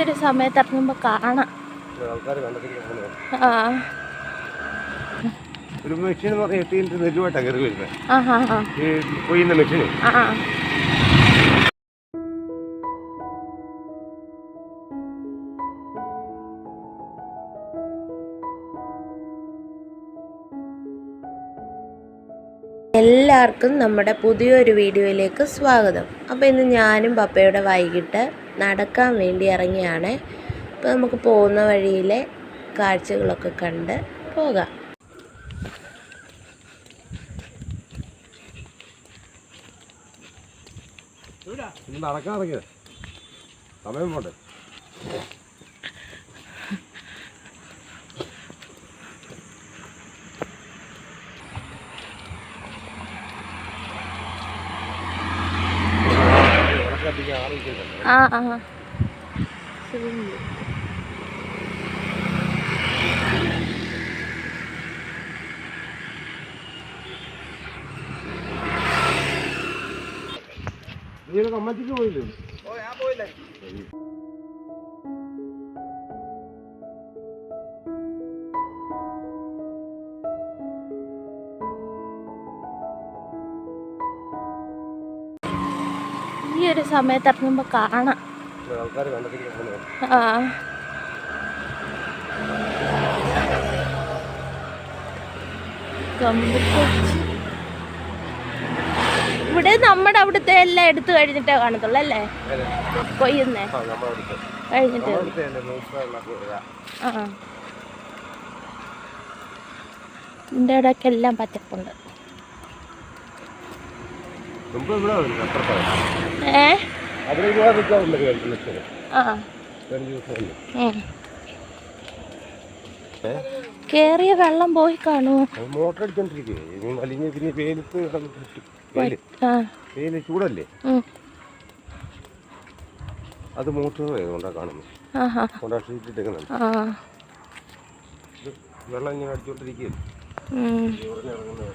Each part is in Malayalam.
ഒരു സമയത്ത് ഇറങ്ങുമ്പോൾ കാണാം. ആ. ഒരു മെഷീൻ നെല്ലുമായിട്ടാണ് കയറി വരുന്നത് കൊയ്യുന്ന ആ എല്ലാവർക്കും നമ്മുടെ പുതിയൊരു വീഡിയോയിലേക്ക് സ്വാഗതം. അപ്പോൾ ഇന്ന് ഞാനും പപ്പയുടെ വൈകിട്ട് നടക്കാൻ വേണ്ടി ഇറങ്ങിയാണ്. അപ്പോൾ നമുക്ക് പോകുന്ന വഴിയിലെ കാഴ്ചകളൊക്കെ കണ്ട് പോകാം. നടക്കാൻ ഇറങ്ങിയത്. സമയം പോട്ടെ. ആ ആ. നീ കമ്മറ്റിക്ക് പോയില്ലേ? ഈ ഒരു സമയത്ത് ഇറങ്ങുമ്പോൾ കാണാം. ആ. ഇവിടെ നമ്മുടെ അവിടുത്തെ എല്ലാം എടുത്തു കഴിഞ്ഞിട്ടേ കാണത്തുള്ളൂ അല്ലേ? കൊയ്യുന്നേ. കഴിഞ്ഞിട്ട് ഇതിന്റെ എല്ലാം പച്ചപ്പുണ്ട് മുമ്പ് ഇവിടെ വന്നു അപ്പുറത്താണ് ഏ അവിടെ ഒരുപാട് നിൽക്കാറുണ്ട് കഴിഞ്ഞ മെഷീന് ആ കഴിഞ്ഞ ദിവസം വന്നു ഉം. ഏ? കേറിയ വെള്ളം പോയി കാണുമോ മോട്ടർ അടിച്ചോണ്ടിരിക്കുകയെ വലിഞ്ഞ് പിന്നെ വെയിലത്ത് വെയിൽ ചൂടല്ലേ? അത് മോട്ടർ ആയതുകൊണ്ടാണ് കാണുന്നത്? കൊണ്ടാ ഷീറ്റ് ഇട്ടേക്കുന്നുണ്ട് ആ. വെള്ളം ഇങ്ങനെ അടിച്ചോണ്ടിരിക്കുകയല്ലേ? ഇറങ്ങുന്നത്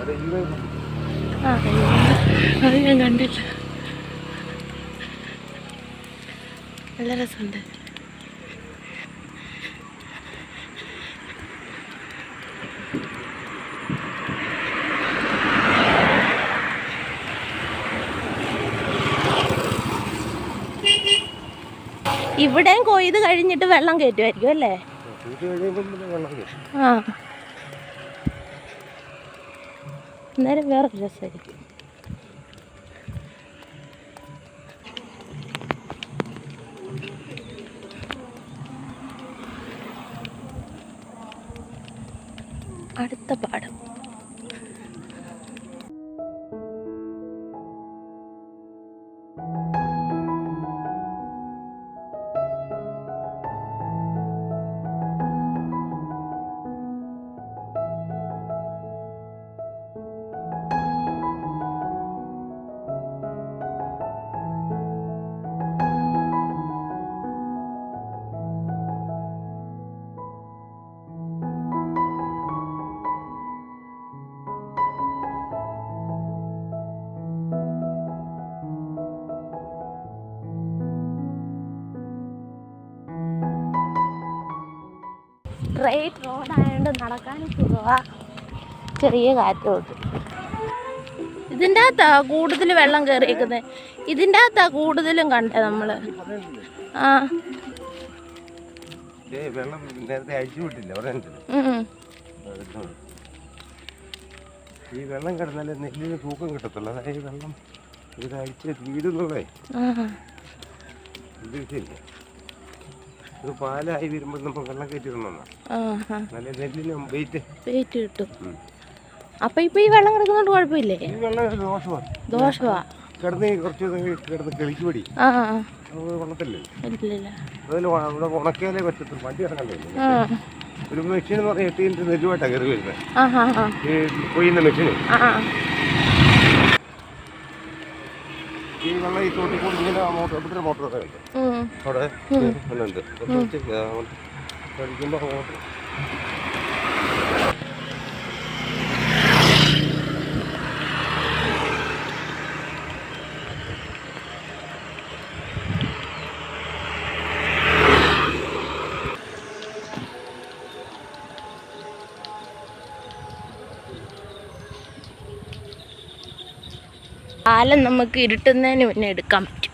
അത് ഈ അത് ഞാൻ കണ്ടില്ല. നല്ല രസമുണ്ട്. ഇവിടെയും കൊയ്ത് കഴിഞ്ഞിട്ട് വെള്ളം കയറ്റുമായിരിക്കും അല്ലേ? ആ. അന്നേരം വേറൊരു രസമായിരിക്കും അടുത്ത പാഠം. സ്ട്രെയിറ്റ് റോഡായതുകൊണ്ട് നടക്കാൻ സുഖമാ ചെറിയ കാറ്റോട്ട് ഇതിന്റെ അകത്താ കൂടുതൽ വെള്ളം കയറിയേക്കുന്നത് ഇതിന്റെ അകത്താ കൂടുതലും കണ്ടേ നമ്മൾ. ആ. വെള്ളം നേരത്തെ അഴിച്ചു വിട്ടില്ല ഈ വെള്ളം കിടന്നാലേ നെല്ലിന് തൂക്കം കിട്ടത്തുള്ളൂ. അതായത് വെള്ളം ഇത് അഴിച്ച് വീടുന്നുള്ളേ ഇത് ഇത് പാലായി വരുമ്പോൾ നമ്മൾ വെള്ളം ആ നല്ല നെല്ലിന് വെയിറ്റ്. വെയിറ്റ് കിട്ടും. അപ്പൊ ഇപ്പൊ ഈ വെള്ളം കിടക്കുന്നോണ്ട് കുഴപ്പമില്ലേ? ഈ വെള്ളം ദോഷമാ കിടന്ന് കുറച്ച് കിടന്ന് കിളിക്ക് പിടി ആ ആ. അത് വെള്ളത്തില്ലേ? ഇല്ലില്ല അതിൽ ഇവിടെ ഉണക്കിയാലേ പറ്റത്തുള്ളൂ. വണ്ടി ഇറങ്ങണ്ടേ ഒരു മെഷീൻ എന്ന് പറഞ്ഞാൽ നെല്ലുമായിട്ടാണ് കയറി വരുന്നത് ഈ കൊയ്യുന്ന വെള്ളം ഇങ്ങനെ മോട്ടർ ഇവിടുത്തെ മോട്ടറൊക്കെ ഉണ്ട് ഉം. അവിടെ നമുക്ക് ഇരുട്ടുന്നതിന് മുന്നേ എടുക്കാൻ പറ്റും.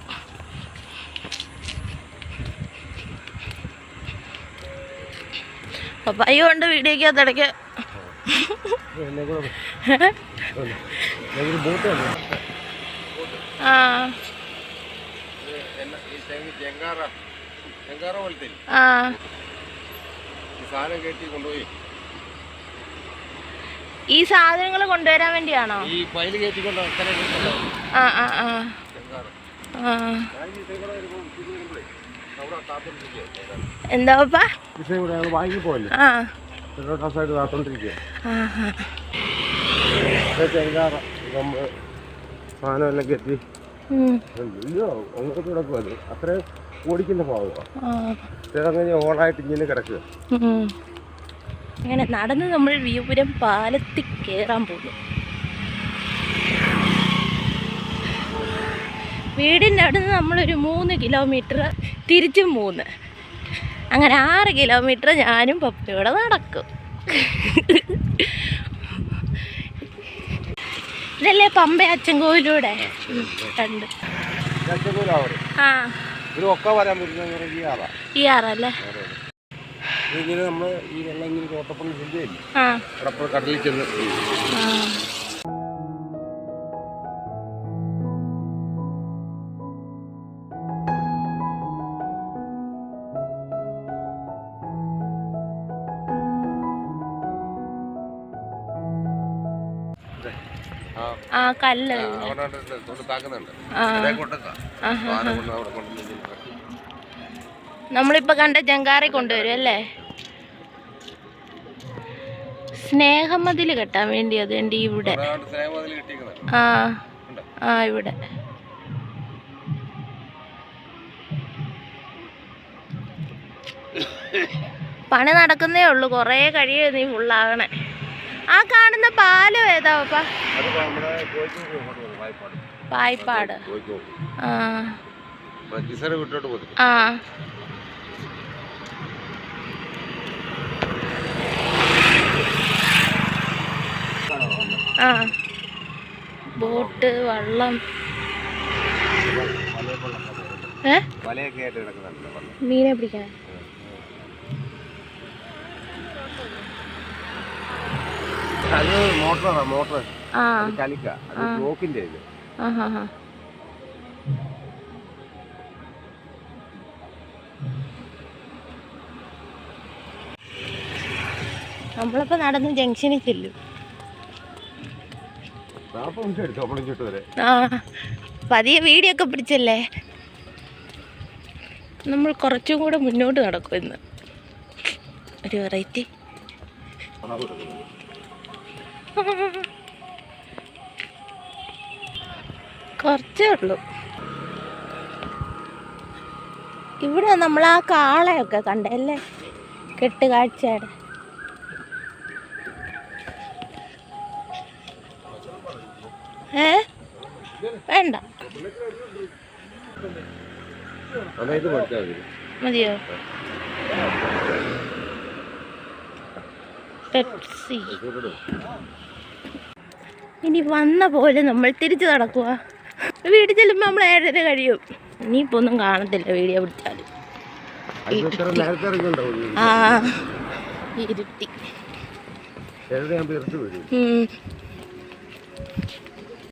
പപ്പായ കൊണ്ട് വീഡിയോക്കകത്ത് ഇടയ്ക്ക് ആ. ആ. ഈ സാധനങ്ങൾ കൊണ്ടുവരാൻ വേണ്ടിയാണോ? ആ ആ ആ. ആ. എന്താ സാധനമെല്ലാം അങ്ങോട്ട് കിടക്കുക അത് അത്രയും ഓടിക്കുന്ന ഭാഗമാണ് ആ. ചിലങ്ങനെ ഓളായിട്ട് ഇങ്ങനെ കിടക്കുക. അങ്ങനെ നടന്ന് നമ്മൾ വിയൂപുരം പാലത്തിൽ കയറാൻ പോകുന്നു. വീടിന്റെ അവിടെ നിന്ന് നമ്മളൊരു മൂന്ന് കിലോമീറ്റർ തിരിച്ചും മൂന്ന്. അങ്ങനെ ആറ് കിലോമീറ്റർ ഞാനും പപ്പയോടെ നടക്കും. ഇതല്ലേ പമ്പ അച്ചൻകോവിലൂടെ? കണ്ട്. ആ. ഈ ആറല്ലേ? നമ്മൾ ഈ വെള്ളം ഇങ്ങനെ തോട്ടപ്പണി കടലിൽ ചെന്ന് ഇങ്ങനെ കല്ല്. നമ്മളിപ്പോ കണ്ട ജങ്കാറി കൊണ്ടുവരും അല്ലേ? സ്നേഹമതിൽ കെട്ടാൻ വേണ്ടി അത് എന്റെ ഇവിടെ ആ. ആ ഇവിടെ. പണി നടക്കുന്നേ ഉള്ളൂ. കുറേ കഴിയും നീ ഫുള്ളാകണേ ആ കാണുന്ന പാലം ഏതാ പപ്പ? പായ്പാട് ആ. ആ ആ. ബോട്ട് വള്ളം. ഏ? മീനെ പിടിക്കാൻ. അത് മോട്ടർ കലിക്ക അത് ബ്ലോക്കിന്റെ ഇത്. നമ്മളിപ്പോ നടന്ന് ജംഗ്ഷനിൽ ചെല്ലും. ആ പതിയെ വീഡിയോ ഒക്കെ പിടിച്ചല്ലേ? നമ്മൾ കുറച്ചും കൂടെ മുന്നോട്ട് നടക്കും ഇന്ന് ഒരു വെറൈറ്റി. കുറച്ചേ ഉള്ളൂ. ഇവിടെ നമ്മൾ ആ കാളയൊക്കെ കണ്ടല്ലേ? കെട്ടുകാഴ്ചയുടെ. ഏ? വേണ്ട. മതിയോ? പെപ്സി. ഇനി വന്ന പോലെ നമ്മൾ തിരിച്ചു നടക്കുക വീട്ടിൽ ചെല്ലുമ്പോൾ നമ്മൾ ഏഴര കഴിയും. ഇനിയിപ്പോൾ ഒന്നും കാണത്തില്ല വീഡിയോ പിടിച്ചാൽ ആ ഇരുട്ടി.